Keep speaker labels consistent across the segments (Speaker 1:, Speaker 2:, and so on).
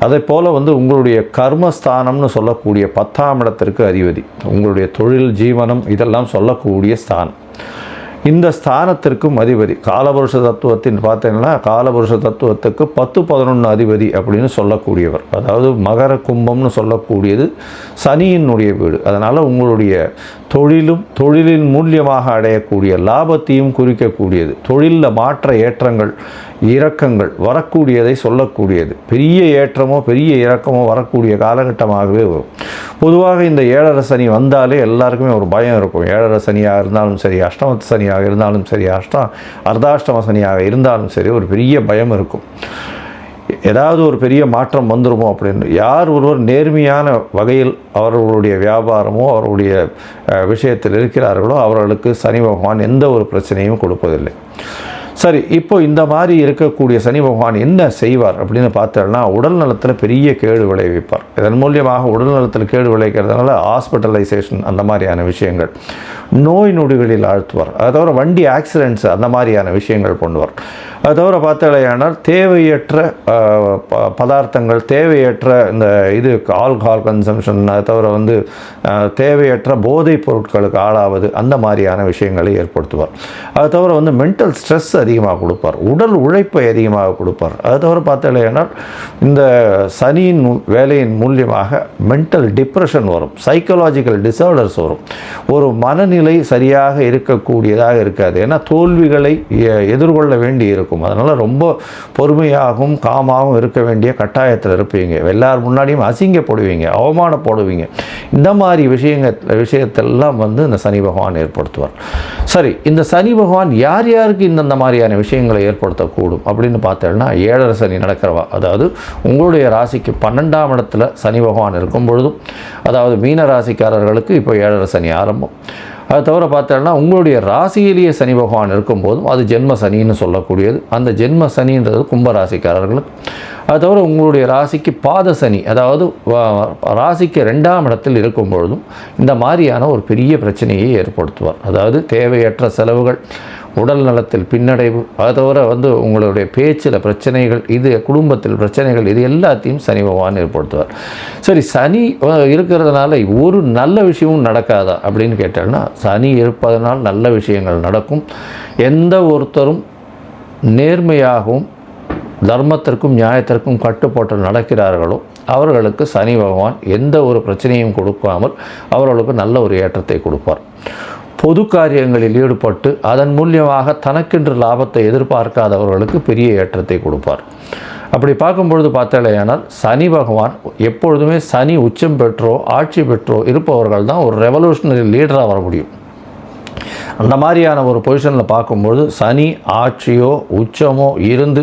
Speaker 1: அதே போல் வந்து உங்களுடைய கர்மஸ்தானம்னு சொல்லக்கூடிய பத்தாம் இடத்திற்கு அதிபதி. உங்களுடைய தொழில் ஜீவனம் இதெல்லாம் சொல்லக்கூடிய ஸ்தானம். இந்த ஸ்தானத்திற்கும் அதிபதி. காலபுருஷ தத்துவத்தின் பார்த்தீங்கன்னா காலபுருஷ தத்துவத்துக்கு பத்து பதினொன்று அதிபதி அப்படின்னு சொல்லக்கூடியவர். அதாவது மகர கும்பம்னு சொல்லக்கூடியது சனியினுடைய வீடு. அதனால் உங்களுடைய தொழிலும் தொழிலின் மூலியமாக அடையக்கூடிய லாபத்தையும் குறிக்கக்கூடியது. தொழிலில் மாற்ற ஏற்றங்கள் இறக்கங்கள் வரக்கூடியதை சொல்லக்கூடியது. பெரிய ஏற்றமோ பெரிய இறக்கமோ வரக்கூடிய காலகட்டமாகவே வரும். பொதுவாக இந்த ஏழரை சனி வந்தாலே எல்லாருக்குமே ஒரு பயம் இருக்கும். ஏழரை சனியாக இருந்தாலும் சரி அஷ்டமத்து சனியாக இருந்தாலும் சரி அஷ்டம் அர்த்தாஷ்டம சனியாக இருந்தாலும் சரி ஒரு பெரிய பயம் இருக்கும். ஏதாவது ஒரு பெரிய மாற்றம் வந்துருமோ அப்படின்னு. யார் ஒருவர் நேர்மையான வகையில் அவர்களுடைய வியாபாரமோ அவர்களுடைய விஷயத்தில் இருக்கிறார்களோ அவர்களுக்கு சனி பகவான் எந்த ஒரு பிரச்சனையும் கொடுப்பதில்லை. சரி இப்போ இந்த மாதிரி இருக்கக்கூடிய சனி பகவான் என்ன செய்வார் அப்படின்னு பார்த்தோம்னா உடல் நலத்தில் பெரிய கேடு விளைவிப்பார். இதன் மூலியமாக உடல் நலத்தில் கேடு விளைவிக்கிறதுனால ஹாஸ்பிட்டலைசேஷன் அந்த மாதிரியான விஷயங்கள் நோய் நொடிகளில் ஆழ்த்துவார். அதை தவிர வண்டி ஆக்சிடென்ட்ஸ் அந்த மாதிரியான விஷயங்கள் பண்ணுவார். அது தவிர பார்த்தாலேயானால் தேவையற்ற ப- பதார்த்தங்கள் தேவையற்ற இந்த இது ஆல்கஹால் கன்சம்ஷன் அது தவிர வந்து தேவையற்ற போதைப் பொருட்களுக்கு ஆளாவது அந்த மாதிரியான விஷயங்களை ஏற்படுத்துவார். அது தவிர வந்து மென்டல் ஸ்ட்ரெஸ் அதிகமாக கொடுப்பார். உடல் உழைப்பை அதிகமாக கொடுப்பார். அது தவிர பார்த்தாலேயானால் இந்த சனியின் வேலையின் மூலியமாக மென்டல் டிப்ரெஷன் வரும். சைக்கலாஜிக்கல் டிசார்டர்ஸ் வரும். ஒரு மனநிலை சரியாக இருக்கக்கூடியதாக இருக்காது. ஏன்னா தோல்விகளை எதிர்கொள்ள வேண்டி இருக்கும். அதனால் ரொம்ப பொறுமையாகவும் காமாகவும் இருக்க வேண்டிய கட்டாயத்தில் இருப்பீங்க. எல்லார் முன்னாடியும் அசிங்கப்படுவீங்க அவமானப்படுவீங்க. இந்த மாதிரி விஷயங்கள் விஷயத்தெல்லாம் வந்து இந்த சனி பகவான் ஏற்படுத்துவார். சரி இந்த சனி பகவான் யார் யாருக்கு இந்தந்த மாதிரியான விஷயங்களை ஏற்படுத்தக்கூடும். அப்படின்னு பார்த்தோம்னா ஏழரை சனி நடக்கிறவா. அதாவது உங்களுடைய ராசிக்கு பன்னெண்டாம் இடத்துல சனி பகவான் இருக்கும் பொழுதும் அதாவது மீன ராசிக்காரர்களுக்கு இப்போ ஏழரை சனி ஆரம்பம். அது தவிர பார்த்தோம்னா உங்களுடைய ராசியிலேயே சனி பகவான் இருக்கும்போதும் அது ஜென்ம சனின்னு சொல்லக்கூடியது. அந்த ஜென்ம சனின்றது கும்ப ராசிக்காரர்களுக்கு அது தவிர உங்களுடைய ராசிக்கு பாத சனி அதாவது ராசிக்கு ரெண்டாம் இடத்தில் இருக்கும் பொழுதும் இந்த மாதிரியான ஒரு பெரிய பிரச்சனையை ஏற்படுத்துவார். அதாவது தேவையற்ற செலவுகள் உடல் நலத்தில் பின்னடைவு அது தவிர வந்து உங்களுடைய பேச்சில் பிரச்சனைகள் இது குடும்பத்தில் பிரச்சனைகள் இது எல்லாத்தையும் சனி பகவான் ஏற்படுத்துவார். சரி சனி இருக்கிறதுனால ஒரு நல்ல விஷயமும் நடக்காதா அப்படின்னு கேட்டால்னா சனி இருப்பதனால் நல்ல விஷயங்கள் நடக்கும். எந்த ஒருத்தரும் நேர்மையாகவும் தர்மத்திற்கும் நியாயத்திற்கும் கட்டுப்பட்டு நடக்கிறார்களோ அவர்களுக்கு சனி பகவான் எந்த ஒரு பிரச்சனையும் கொடுக்காமல் அவர்களுக்கு நல்ல ஒரு ஏற்றத்தை கொடுப்பார். பொது காரியங்களில் ஈடுபட்டு அதன் மூலியமாக தனக்கென்று லாபத்தை எதிர்பார்க்காதவர்களுக்கு பெரிய ஏற்றத்தை கொடுப்பார். அப்படி பார்க்கும்பொழுது பார்த்தாலேயானால் சனி பகவான் எப்பொழுதுமே சனி உச்சம் பெற்றோ ஆட்சி பெற்றோ இருப்பவர்கள் தான் ஒரு ரெவல்யூஷனரி லீடராக வர முடியும். அந்த மாதிரியான ஒரு பொசிஷனில் பார்க்கும்பொழுது சனி ஆட்சியோ உச்சமோ இருந்து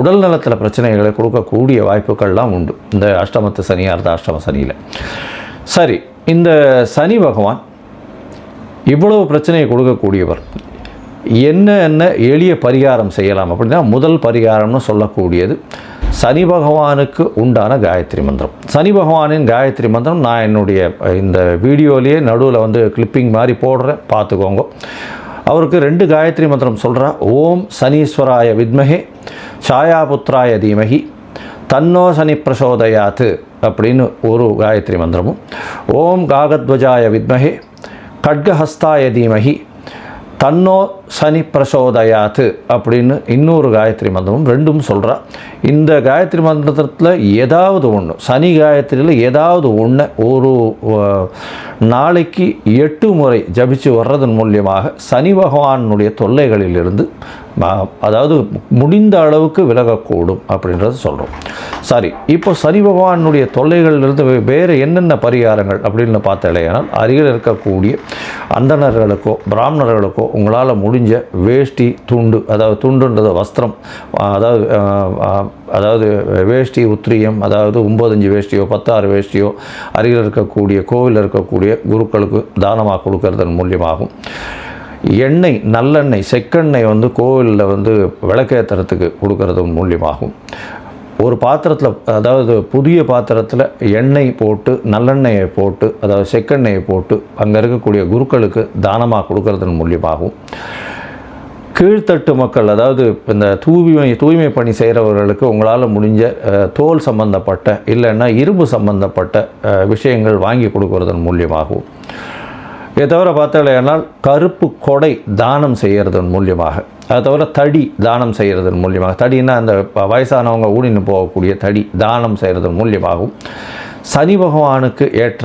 Speaker 1: உடல் நலத்தில் பிரச்சனைகளை கொடுக்கக்கூடிய வாய்ப்புகள்லாம் உண்டு. இந்த அஷ்டமத்து சனி அர்த்த அஷ்டம சனியில். சரி இந்த சனி பகவான் இவ்வளவு பிரச்சனையை கொடுக்கக்கூடியவர். என்ன என்ன எளிய பரிகாரம் செய்யலாம் அப்படின்னா முதல் பரிகாரம்னு சொல்லக்கூடியது சனி பகவானுக்கு உண்டான காயத்ரி மந்திரம். சனி பகவானின் காயத்ரி மந்திரம் நான் என்னுடைய இந்த வீடியோலேயே நடுவில் வந்து கிளிப்பிங் மாதிரி போடுறேன். பார்த்துக்கோங்க. அவருக்கு ரெண்டு காயத்ரி மந்திரம் சொல்கிறா ஓம் சனீஸ்வராய வித்மகே சாயாபுத்ராய தீமகி தன்னோ சனி பிரசோதயாத்து அப்படின்னு ஒரு காயத்ரி மந்திரமும் ஓம் காகத்வஜாய வித்மகே கட்கஹஸ்தாய தீமகி தன்னோ சனி பிரசோதயாத்து அப்படின்னு இன்னொரு காயத்ரி மந்திரமும் ரெண்டும் சொல்கிறா இந்த காயத்ரி மந்திரத்தில் ஏதாவது ஒன்று சனி காயத்ரியில் ஏதாவது ஒன்று ஒரு நாளைக்கு எட்டு முறை ஜபிச்சு வர்றதன் மூலியமாக சனி பகவானுடைய தொல்லைகளிலிருந்து அதாவது முடிந்த அளவுக்கு விலகக்கூடும் அப்படின்றத சொல்கிறோம் சரி இப்போ சனி பகவானுடைய தொல்லைகளிலிருந்து வேறு என்னென்ன பரிகாரங்கள் அப்படின்னு பார்த்தாலேயானால் அருகில் இருக்கக்கூடிய அந்தணர்களுக்கோ பிராமணர்களுக்கோ உங்களால் முடிஞ்ச வேஷ்டி துண்டு அதாவது துண்டுன்றது வஸ்திரம் அதாவது அதாவது வேஷ்டி உத்திரியம் அதாவது ஒம்பதஞ்சு வேஷ்டியோ பத்தாறு வேஷ்டியோ அருகில் இருக்கக்கூடிய கோவிலில் இருக்கக்கூடிய குருக்களுக்கு தானமாக கொடுக்கறதன் மூலியமாகும். எண்ணெய் நல்லெண்ணெய் செக்கெண்ணெய் வந்து கோவிலில் வந்து விளக்கேற்றுறதுக்கு கொடுக்கறது மூலியமாகும். ஒரு பாத்திரத்தில் அதாவது புதிய பாத்திரத்தில் எண்ணெய் போட்டு நல்லெண்ணெயை போட்டு அதாவது செக்கெண்ணெயை போட்டு அங்கே இருக்கக்கூடிய குருக்களுக்கு தானமாக கொடுக்கறதன் மூலியமாகவும் கீழ்த்தட்டு மக்கள் அதாவது இந்த தூய்மை தூய்மை பணி செய்கிறவர்களுக்கு உங்களால் முடிஞ்ச தோல் சம்பந்தப்பட்ட இல்லைன்னா இரும்பு சம்பந்தப்பட்ட விஷயங்கள் வாங்கி கொடுக்கறதன் மூலியமாகவும் இதை தவிர பார்த்தாலேனால் கருப்பு கொடை தானம் செய்கிறதன் மூலியமாக. அதை தவிர தடி தானம் செய்கிறதன் மூலியமாக. தடின்னா அந்த வயசானவங்க ஊடின்னு போகக்கூடிய தடி தானம் செய்கிறதன் மூலியமாகவும் சனி பகவானுக்கு ஏற்ற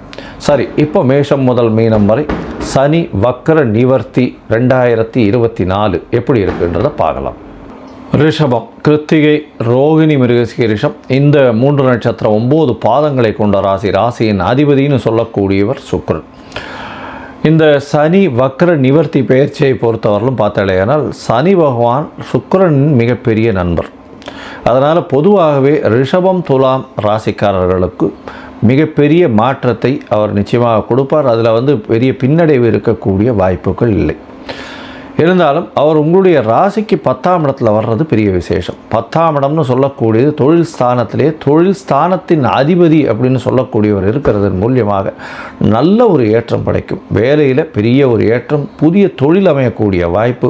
Speaker 1: சரி இப்போ மேஷம் முதல் மீனம் வரை சனி வக்கர நிவர்த்தி ரெண்டாயிரத்தி இருபத்தி நாலு எப்படி இருக்குன்றதை பார்க்கலாம். ரிஷபம் கிருத்திகை ரோகிணி மிருகசீரிஷம் இந்த மூன்று நட்சத்திரம் ஒம்பது பாதங்களை கொண்ட ராசி ராசியின் அதிபதின்னு சொல்லக்கூடியவர் சுக்ரன். இந்த சனி வக்ர நிவர்த்தி பெயர்ச்சியை பொறுத்தவரையிலும் பார்த்தாலேயானால் சனி பகவான் சுக்கரனின் மிகப்பெரிய நண்பர். அதனால் பொதுவாகவே ரிஷபம் துலாம் ராசிக்காரர்களுக்கு மிகப்பெரிய மாற்றத்தை அவர் நிச்சயமாக கொடுப்பார். அதில் வந்து பெரிய பின்னடைவு இருக்கக்கூடிய வாய்ப்புகள் இல்லை. இருந்தாலும் அவர் உங்களுடைய ராசிக்கு பத்தாம் இடத்துல வர்றது பெரிய விசேஷம். பத்தாம் இடம்னு சொல்லக்கூடியது தொழில் ஸ்தானத்திலே தொழில் ஸ்தானத்தின் அதிபதி அப்படின்னு சொல்லக்கூடியவர் இருக்கிறதன் மூலியமாக நல்ல ஒரு ஏற்றம் கிடைக்கும் வேலையில் பெரிய ஒரு ஏற்றம் புதிய தொழில் அமையக்கூடிய வாய்ப்பு.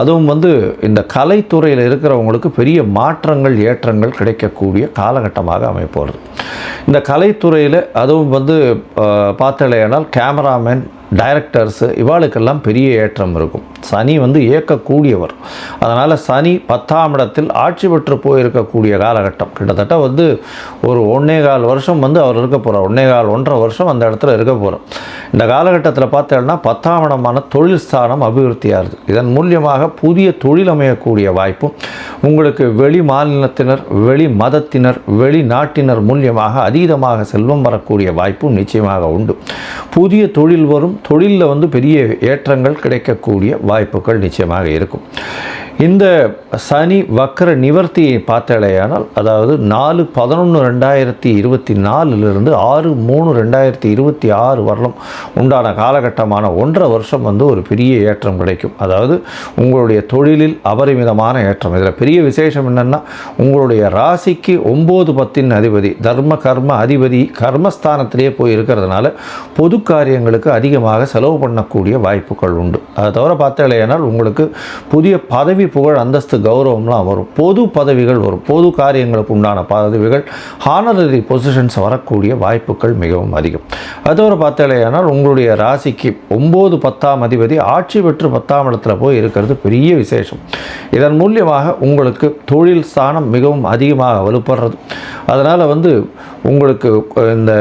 Speaker 1: அதுவும் வந்து இந்த கலைத்துறையில் இருக்கிறவங்களுக்கு பெரிய மாற்றங்கள் ஏற்றங்கள் கிடைக்கக்கூடிய காலகட்டமாக அமைப்போகிறது இந்த கலைத்துறையில் அதுவும் வந்து பார்த்தலையானால் கேமராமேன் டைரக்டர்ஸு இவாளுக்கெல்லாம் பெரிய ஏற்றம் இருக்கும். சனி வந்து இயக்கக்கூடியவர் அதனால் சனி பத்தாம் இடத்தில் ஆட்சி பெற்று போயிருக்கக்கூடிய காலகட்டம். கிட்டத்தட்ட வந்து ஒரு ஒன்னே கால் வருஷம் வந்து அவர் இருக்க போகிறார் ஒன்னே கால் ஒன்றரை வருஷம் அந்த இடத்துல இருக்க போகிறோம் இந்த காலகட்டத்தில் பார்த்தோன்னா பத்தாம் இடமான தொழில் ஸ்தானம் அபிவிருத்தியாகுது இதன் மூலியமாக புதிய தொழில் அமையக்கூடிய வாய்ப்பும் உங்களுக்கு வெளி மாநிலத்தினர் வெளி மதத்தினர் வெளிநாட்டினர் மூலியமாக அதீதமாக செல்வம் வரக்கூடிய வாய்ப்பும் நிச்சயமாக உண்டு. புதிய தொழில் வரும். தொழிலில் வந்து பெரிய ஏற்றங்கள் கிடைக்கக்கூடிய வாய்ப்புகள் நிச்சயமாக இருக்கும். இந்த சனி வக்கர நிவர்த்தியை பார்த்தாலேயானால் அதாவது நாலு பதினொன்று ரெண்டாயிரத்தி இருபத்தி நாலுலேருந்து ஆறு மூணு ரெண்டாயிரத்தி இருபத்தி ஆறு வரலும் உண்டான காலகட்டமான ஒன்றரை வருஷம் வந்து ஒரு பெரிய ஏற்றம் கிடைக்கும். அதாவது உங்களுடைய தொழிலில் அபரிமிதமான ஏற்றம். இதில் பெரிய விசேஷம் என்னென்னா உங்களுடைய ராசிக்கு ஒம்பது பத்தின் அதிபதி தர்ம கர்ம அதிபதி கர்மஸ்தானத்திலேயே போய் இருக்கிறதுனால பொது காரியங்களுக்கு அதிகமாக செலவு பண்ணக்கூடிய வாய்ப்புகள் உண்டு. அதை தவிர பார்த்தாலேயானால் உங்களுக்கு புதிய பதவி புகழ் அந்தஸ்து கௌரவம்லாம் வரும். பொது பதவிகள் வரும். பொது காரியங்களுக்கு உண்டான பதவிகள் ஹானரரி பொசிஷன்ஸ் வரக்கூடிய வாய்ப்புகள் மிகவும் அதிகம். அதோட பார்த்தாலேயானால் உங்களுடைய ராசிக்கு ஒம்பது பத்தாம் அதிபதி ஆட்சி பெற்று பத்தாம் இடத்துல போய் இருக்கிறது பெரிய விசேஷம். இதன் மூலியமாக உங்களுக்கு தொழில் ஸ்தானம் மிகவும் அதிகமாக வலுப்படுறது. அதனால் வந்து உங்களுக்கு இந்த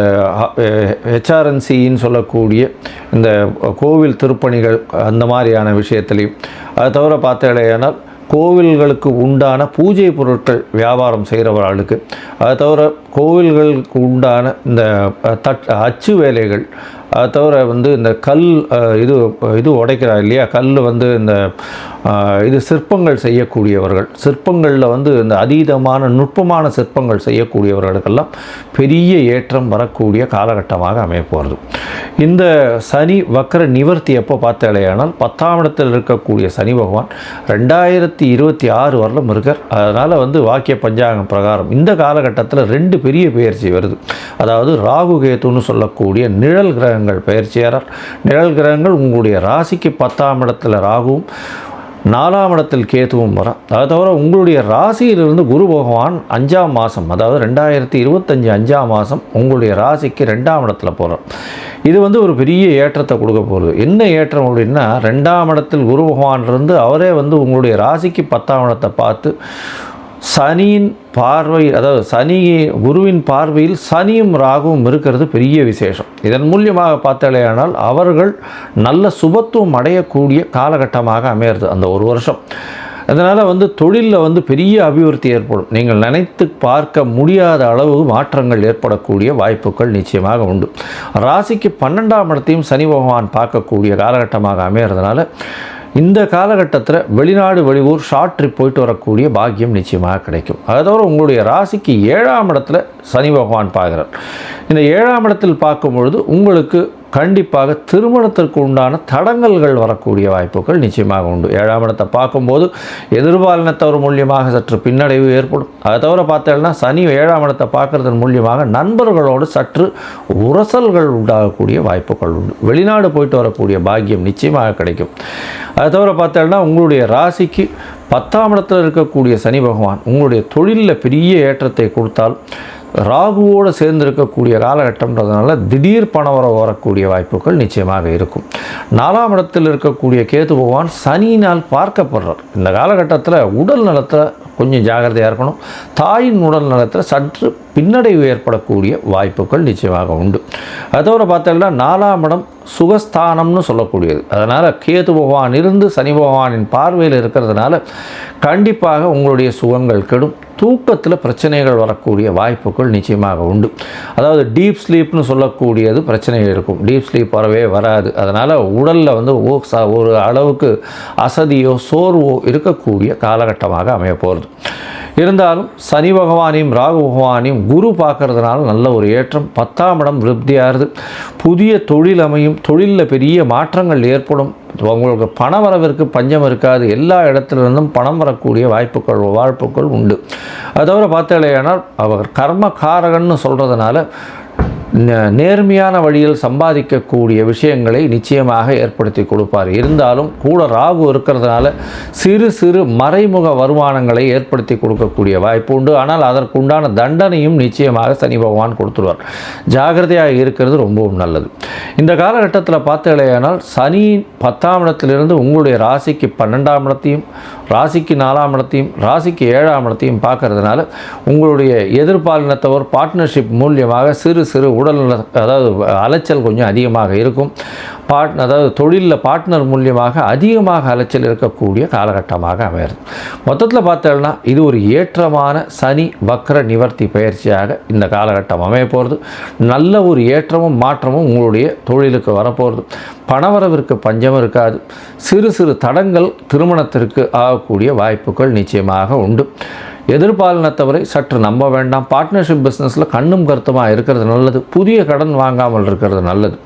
Speaker 1: ஹெச்ஆர்என்சின்னு சொல்லக்கூடிய இந்த கோவில் திருப்பணிகள் அந்த மாதிரியான விஷயத்துலையும் அது தவிர பார்த்தாலேயானால் கோவில்களுக்கு உண்டான பூஜை பொருட்கள் வியாபாரம் செய்கிறவர்களுக்கு. அதை தவிர கோவில்களுக்கு உண்டான இந்த தட் அச்சு வேலைகள் அதை தவிர வந்து இந்த கல் இது இது உடைக்கிறா இல்லையா? கல் வந்து இந்த இது சிற்பங்கள் செய்யக்கூடியவர்கள். சிற்பங்களில் வந்து இந்த அதீதமான நுட்பமான சிற்பங்கள் செய்யக்கூடியவர்களுக்கெல்லாம் பெரிய ஏற்றம் வரக்கூடிய காலகட்டமாக அமையப்போகிறது இந்த சனி வக்கர நிவர்த்தி எப்போ பார்த்தாலேயானால் பத்தாம் இடத்தில் இருக்கக்கூடிய சனி பகவான் ரெண்டாயிரத்தி இருபத்தி ஆறு வரலும் இருக்கார். அதனால் வந்து வாக்கிய பஞ்சாங்கம் பிரகாரம் இந்த காலகட்டத்தில் ரெண்டு பெரிய பெயர்ச்சி வருது. அதாவது ராகு கேத்துன்னு சொல்லக்கூடிய நிழல் கிரகங்கள் பயிற்சியாளர் நிழல் கிரகங்கள் உங்களுடைய ராசிக்கு பத்தாம் இடத்துல ராகுவும் நாலாம் இடத்தில் கேதுவும் வரும் அதை தவிர உங்களுடைய ராசியிலிருந்து குரு பகவான் அஞ்சாம் மாதம் அதாவது ரெண்டாயிரத்தி இருபத்தஞ்சி அஞ்சாம் மாதம் உங்களுடைய ராசிக்கு ரெண்டாம் இடத்துல போகிறோம் இது வந்து ஒரு பெரிய ஏற்றத்தை கொடுக்க போகுது. என்ன ஏற்றம் அப்படின்னா ரெண்டாம் இடத்தில் குரு பகவான் இருந்து அவரே வந்து உங்களுடைய ராசிக்கு பத்தாம் இடத்தை பார்த்து சனியின் பார்வை அதாவது சனி குருவின் பார்வையில் சனியும் ராகுவும் இருக்கிறது பெரிய விசேஷம். இதன் மூலியமாக பார்த்தாலேயானால் அவர்கள் நல்ல சுபத்துவம் அடையக்கூடிய காலகட்டமாக அமையிறது அந்த ஒரு வருஷம். அதனால் வந்து தொழிலில் வந்து பெரிய அபிவிருத்தி ஏற்படும். நீங்கள் நினைத்து பார்க்க முடியாத அளவு மாற்றங்கள் ஏற்படக்கூடிய வாய்ப்புகள் நிச்சயமாக உண்டு. ராசிக்கு பன்னெண்டாம் இடத்தையும் சனி பகவான் பார்க்கக்கூடிய காலகட்டமாக அமையிறதுனால இந்த காலகட்டத்தில் வெளிநாடு வெளியூர் ஷார்ட் ட்ரிப் போயிட்டு வரக்கூடிய பாக்கியம் நிச்சயமாக கிடைக்கும். அதை தவிர உங்களுடைய ராசிக்கு ஏழாம் இடத்துல சனி பகவான் பார்க்குறார். இந்த ஏழாம் இடத்தில் பார்க்கும் பொழுது உங்களுக்கு கண்டிப்பாக திருமணத்திற்கு உண்டான தடங்கல்கள் வரக்கூடிய வாய்ப்புகள் நிச்சயமாக உண்டு. ஏழாம் இடத்தை பார்க்கும்போது எதிர்பாலினத்தவர் மூலியமாக சற்று பின்னடைவு ஏற்படும். அதை தவிர பார்த்தேன்னா சனி ஏழாம் இடத்தை பார்க்கறதன் மூலியமாக நண்பர்களோடு சற்று உரசல்கள் உண்டாகக்கூடிய வாய்ப்புகள் உண்டு. வெளிநாடு போயிட்டு வரக்கூடிய பாக்கியம் நிச்சயமாக கிடைக்கும். அதை தவிர பார்த்தேன்னா உங்களுடைய ராசிக்கு பத்தாம் இடத்தில் இருக்கக்கூடிய சனி பகவான் உங்களுடைய தொழிலில் பெரிய ஏற்றத்தை கொடுத்தால் ராகுவோடு சேர்ந்து இருக்கக்கூடிய காலகட்டம்ன்றதுனால திடீர் பணவரவு வரக்கூடிய வாய்ப்புகள் நிச்சயமாக இருக்கும். நாலாம் இடத்தில் இருக்கக்கூடிய கேது பகவான் சனியினால் பார்க்கப்படுறார். இந்த காலகட்டத்தில் உடல் நலத்தில் கொஞ்சம் ஜாகிரதையாக இருக்கணும். தாயின் உடல் நலத்தில் சற்று பின்னடைவு ஏற்படக்கூடிய வாய்ப்புகள் நிச்சயமாக உண்டு. அதோட பார்த்தோம்னா நாலாம் இடம் சுகஸ்தானம்னு சொல்லக்கூடியது. அதனால் கேது பகவான் இருந்து சனி பகவானின் பார்வையில் இருக்கிறதுனால கண்டிப்பாக உங்களுடைய சுகங்கள் கெடும். தூக்கத்தில் பிரச்சனைகள் வரக்கூடிய வாய்ப்புகள் நிச்சயமாக உண்டு. அதாவது டீப் ஸ்லீப்னு சொல்லக்கூடியது பிரச்சனைகள் இருக்கும். டீப் ஸ்லீப் வரவே வராது. அதனால் உடலில் வந்து ஓ- ஒரு அளவுக்கு அசதியோ சோர்வோ இருக்கக்கூடிய காலகட்டமாக அமைய போகிறது இருந்தாலும் சனி பகவானையும் ராகு பகவானையும் குரு பார்க்கறதுனால நல்ல ஒரு ஏற்றம். பத்தாம் இடம் விருத்தியாகுது புதிய தொழில் அமையும். தொழிலில் பெரிய மாற்றங்கள் ஏற்படும். உங்களுக்கு பண வரவிற்கு பஞ்சம் இருக்காது. எல்லா இடத்துலேருந்தும் பணம் வரக்கூடிய வாய்ப்புகள் வாழ்ப்புகள் உண்டு. அதை தவிர பார்த்தாலேயானால் அவர் கர்மகாரகன்னு சொல்கிறதுனால நேர்மையான வழியில் சம்பாதிக்கக்கூடிய விஷயங்களை நிச்சயமாக ஏற்படுத்தி கொடுப்பார். இருந்தாலும் கூட ராகு இருக்கிறதுனால சிறு சிறு மறைமுக வருமானங்களை ஏற்படுத்தி கொடுக்கக்கூடிய வாய்ப்பு உண்டு. ஆனால் அதற்குண்டான தண்டனையும் நிச்சயமாக சனி பகவான் கொடுத்துருவார். ஜாகிரதையாக இருக்கிறது ரொம்பவும் நல்லது. இந்த காலகட்டத்தில் பார்த்தீங்களேயானால் சனி பத்தாம் இடத்திலிருந்து உங்களுடைய ராசிக்கு பன்னெண்டாம் இடத்தையும் ராசிக்கு நாலாம் இடத்தையும் ராசிக்கு ஏழாம் இடத்தையும் பார்க்கறதுனால உங்களுடைய எதிர்பாலினத்தவர் பார்ட்னர்ஷிப் மூலியமாக சிறு சிறு உடல் நல- அதாவது அலைச்சல் கொஞ்சம் அதிகமாக இருக்கும். பார்ட் அதாவது தொழிலில் பார்ட்னர் மூலியமாக அதிகமாக அலைச்சல் இருக்கக்கூடிய காலகட்டமாக அமையிறது மொத்தத்தில் பார்த்தோம்னா இது ஒரு ஏற்றமான சனி வக்ர நிவர்த்தி பயிற்சியாக இந்த காலகட்டம் அமைய போகிறது நல்ல ஒரு ஏற்றமும் மாற்றமும் உங்களுடைய தொழிலுக்கு வரப்போகிறது பணவரவிற்கு பஞ்சம் இருக்காது. சிறு சிறு தடங்கள் திருமணத்திற்கு ஆகக்கூடிய வாய்ப்புகள் நிச்சயமாக உண்டு. எதிர்பாலினத்தவரை சற்று நம்ப வேண்டாம். பார்ட்னர்ஷிப் பிஸ்னஸில் கண்ணும் கருத்துமாக இருக்கிறது நல்லது. புதிய கடன் வாங்காமல் இருக்கிறது நல்லது.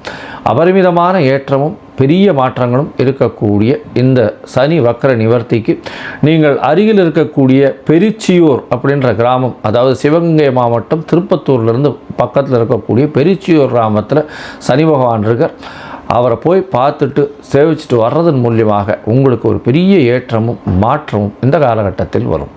Speaker 1: அபரிமிதமான ஏற்றமும் பெரிய மாற்றங்களும் இருக்கக்கூடிய இந்த சனி வக்கர நிவர்த்திக்கு நீங்கள் அருகில் இருக்கக்கூடிய பெரிச்சியூர் அப்படின்ற கிராமம் அதாவது சிவகங்கை மாவட்டம் திருப்பத்தூர்லேருந்து பக்கத்தில் இருக்கக்கூடிய பெரிச்சியூர் கிராமத்தில் சனி பகவான் இருக்கார். அவரை போய் பார்த்துட்டு சேவிச்சுட்டு வர்றதன் மூலியமாக உங்களுக்கு ஒரு பெரிய ஏற்றமும் மாற்றமும் இந்த காலகட்டத்தில் வரும்.